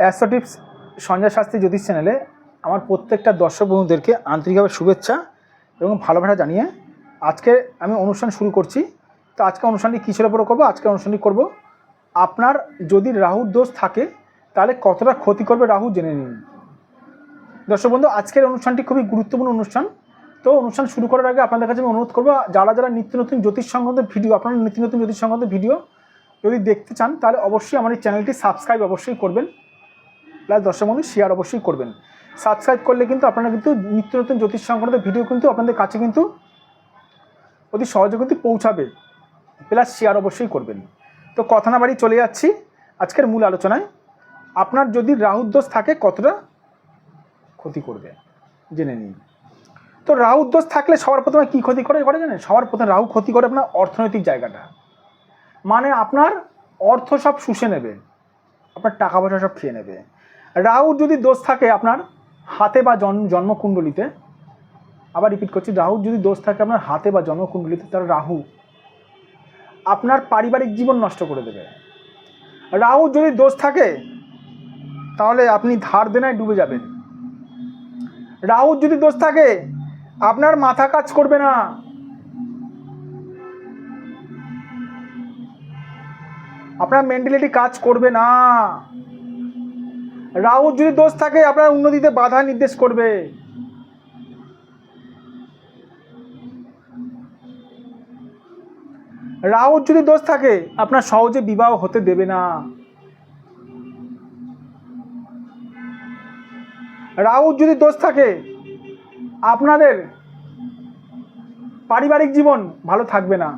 Astro tips Sanjay Shastri জ্যোতিষ চ্যানেলে আমার প্রত্যেকটা দর্শক বন্ধুদেরকে আন্তরিকভাবে শুভেচ্ছা এবং ভালোবাসা জানিয়ে আজকে আমি অনুষ্ঠান শুরু করছি। তো আজকে অনুষ্ঠানটি কিসের ওপরে করব? আজকে অনুষ্ঠানটি করব, আপনার যদি রাহুর দোষ থাকে, তাহলে কতটা ক্ষতি করবে রাহু জেনে নিন। দর্শক বন্ধু, আজকের অনুষ্ঠানটি খুবই গুরুত্বপূর্ণ অনুষ্ঠান। তো অনুষ্ঠান শুরু করার আগে আপনাদের কাছে আমি অনুরোধ করব, যারা যারা নিত্য নতুন জ্যোতিষ সংক্রান্ত ভিডিও, আপনারা নিত্য নতুন জ্যোতিষ সংক্রান্ত ভিডিও যদি দেখতে চান, তাহলে অবশ্যই আমার এই চ্যানেলটি সাবস্ক্রাইব অবশ্যই করবেন। প্লাস দর্শক বন্ধু শেয়ার অবশ্যই করবেন। সাবস্ক্রাইব করলে কিন্তু আপনারা কিন্তু নিত্য নতুন জ্যোতিষ সংক্রান্ত ভিডিও কিন্তু আপনাদের কাছে কিন্তু অতি সহজে কিন্তু পৌঁছাবে। প্লাস শেয়ার অবশ্যই করবেন। তো কথা না বাড়ি চলে যাচ্ছি আজকের মূল আলোচনায়। আপনার যদি রাহুর দোষ থাকে, কতটা ক্ষতি করবে? জেনে নিন। তো রাহুর দোষ থাকলে সবার প্রথমে কী ক্ষতি করে করে জানেন? সবার প্রথমে রাহু ক্ষতি করে আপনার অর্থনৈতিক জায়গাটা। মানে আপনার অর্থ সব শুষে নেবে। আপনার টাকা পয়সা সব খেয়ে নেবে। রাহুর যদি দোষ থাকে আপনার হাতে বা জন্ম জন্মকুণ্ডলিতে, আবার রিপিট করছি রাহুর যদি দোষ থাকে আপনার হাতে বা জন্মকুণ্ডলিতে তার রাহু আপনার পারিবারিক জীবন নষ্ট করে দেবে। রাহুর যদি দোষ থাকে, তাহলে আপনি ধার দেনায় ডুবে যাবেন। রাহুর যদি দোষ থাকে, আপনার মাথা কাজ করবে না। আপনার মেন্টালিটি কাজ করবে না। রাহুর যদি দোষ থাকে, আপনার উন্নতিতে বাধা নির্দেশ করবে। রাহুর যদি দোষ থাকে, আপনার সহজে বিবাহ হতে দেবে না। রাহুর যদি দোষ থাকে, আপনাদের পারিবারিক জীবন ভালো থাকবে না।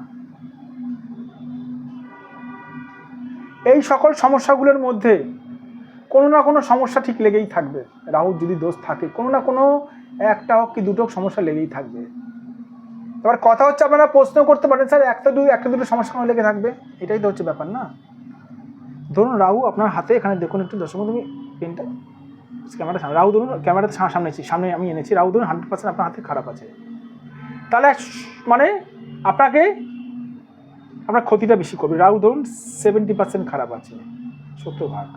এই সকল সমস্যাগুলোর মধ্যে কোনো না কোনো সমস্যা ঠিক লেগেই থাকবে। রাহুর যদি দোষ থাকে, কোনো না কোনো একটা হোক কি দুটো সমস্যা লেগেই থাকবে। এবার কথা হচ্ছে আপনারা প্রশ্ন করতে পারেন, স্যার, একটা দুই, একটা দুটো সমস্যা কেন লেগে থাকবে। এটাই তো হচ্ছে ব্যাপার না। ধরুন রাহু আপনার হাতে এখানে দেখুন একটু দর্শক তুমি পেনটা ক্যামেরা রাহু ধরুন ক্যামেরাতে সামনে সামনে আমি এনেছি, রাহু ধরুন হান্ড্রেড পার্সেন্ট আপনার হাতে খারাপ আছে। তাহলে মানে আপনাকে আপনার ক্ষতিটা বেশি করবে। রাহু ধরুন সেভেন্টি পার্সেন্ট খারাপ আছে। সত্তর ভাগ।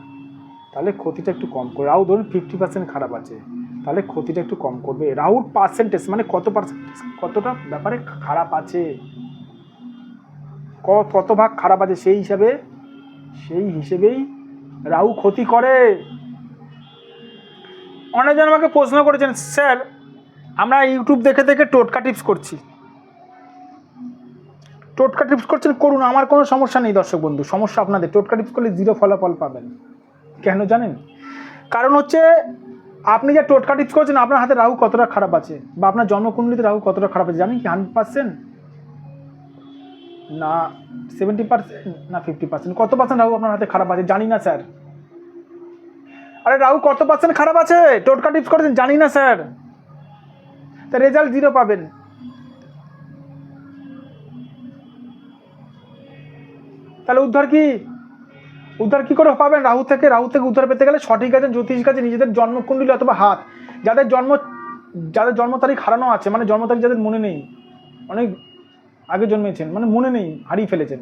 তাহলে ক্ষতিটা একটু কম করে। রাহু ধরুন ফিফটি পার্সেন্ট খারাপ আছে, তাহলে ক্ষতিটা একটু কম করবে। রাহুর পার্সেন্টেজ মানে কত পার্সেন্টেজ কতটা ব্যাপারে খারাপ আছে? কত ভাগ খারাপ আছে সেই হিসাবে, সেই হিসেবেই রাহু ক্ষতি করে। অনেকজন আমাকে প্রশ্ন করেছেন, স্যার, আমরা ইউটিউব দেখে দেখে টোটকা টিপস করছি। টোটকা টিপস করছেন, করুন, আমার কোনো সমস্যা নেই দর্শক বন্ধু, সমস্যা আপনাদের। টোটকা টিপস করলে জিরো ফলাফল পাবেন। কেন জানেন? কারণ হচ্ছে, আপনি যে টোটকা টিপস করছেন, আপনার হাতে রাহু কতটা খারাপ আছে? বা আপনার জন্মকুণ্ডলিতে রাহু কতটা খারাপ আছে? জানেন কি হান্ড্রেড পার্সেন্ট না সেভেন্টি পার্সেন্ট না ফিফটি পার্সেন্ট কত পার্সেন্ট রাহু আপনার হাতে খারাপ আছে? জানি না, স্যার। আরে, রাহু কত পার্সেন্ট খারাপ আছে? টোটকা টিপস করেছেন? জানি না, স্যার। তা রেজাল্ট জিরো পাবেন। তাহলে উদ্ধার কি? উদ্ধার কি করে পাবেন? রাহু থেকে রাহু থেকে উদ্ধার পেতে গেলে সঠিক আছে জ্যোতিষ কাছে নিজেদের জন্মকুণ্ডলী অথবা হাত। যাদের জন্ম যাদের জন্ম তারিখ হারানো আছে মানে জন্ম তারিখ যাদের মনে নেই, অনেক আগে জন্মেছেন মানে মনে নেই, হারিয়ে ফেলেছেন,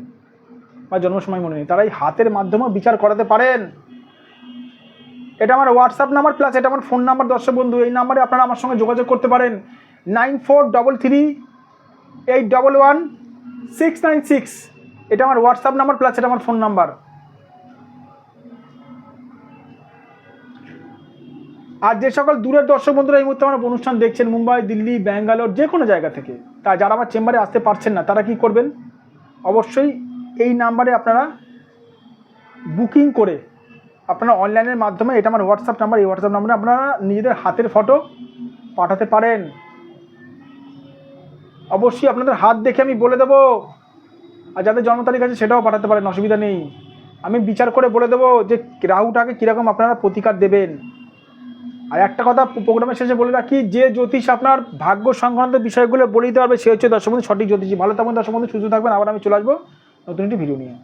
বা জন্ম সময় মনে নেই তারা এই হাতের মাধ্যমেও বিচার করাতে পারেন। এটা আমার হোয়াটসঅ্যাপ নাম্বার প্লাস এটা আমার ফোন নাম্বার দর্শক বন্ধু, এই নাম্বারে আপনারা আমার সঙ্গে যোগাযোগ করতে পারেন। Nine four double three eight double one six nine six এটা আমার হোয়াটসঅ্যাপ নাম্বার প্লাস এটা আমার ফোন নাম্বার আর যে সকল দূরের দর্শক বন্ধুরা এই মুহূর্তে আমার অনুষ্ঠান দেখছেন, মুম্বাই, দিল্লি, ব্যাঙ্গালোর, যে কোনো জায়গা থেকে, তা যারা আমার চেম্বারে আসতে পারছেন না, তারা কি করবেন? অবশ্যই এই নাম্বারে আপনারা বুকিং করে আপনারা অনলাইনের মাধ্যমে, এটা আমার হোয়াটসঅ্যাপ নাম্বার, এই হোয়াটসঅ্যাপ নাম্বারে আপনারা নিজেদের হাতের ফটো পাঠাতে পারেন। অবশ্যই আপনাদের হাত দেখে আমি বলে দেবো, আর যাদের জন্ম তারিখ আছে সেটাও পাঠাতে পারেন, অসুবিধা নেই। আমি বিচার করে বলে দেবো যে রাহুটাকে কীরকম আপনারা প্রতিকার দেবেন। আর একটা কথা প্রোগ্রামের শেষে বলে রাখি, যে জ্যোতিষ আপনার ভাগ্য সংক্রান্ত বিষয়গুলো বলে দিতে পারবে সে হচ্ছে দর্শক সঠিক জ্যোতিষী। ভালো থাকবেন, দর্শক সুস্থ থাকবেন। আবার আমি চলে আসব নতুন একটি ভিডিও নিয়ে।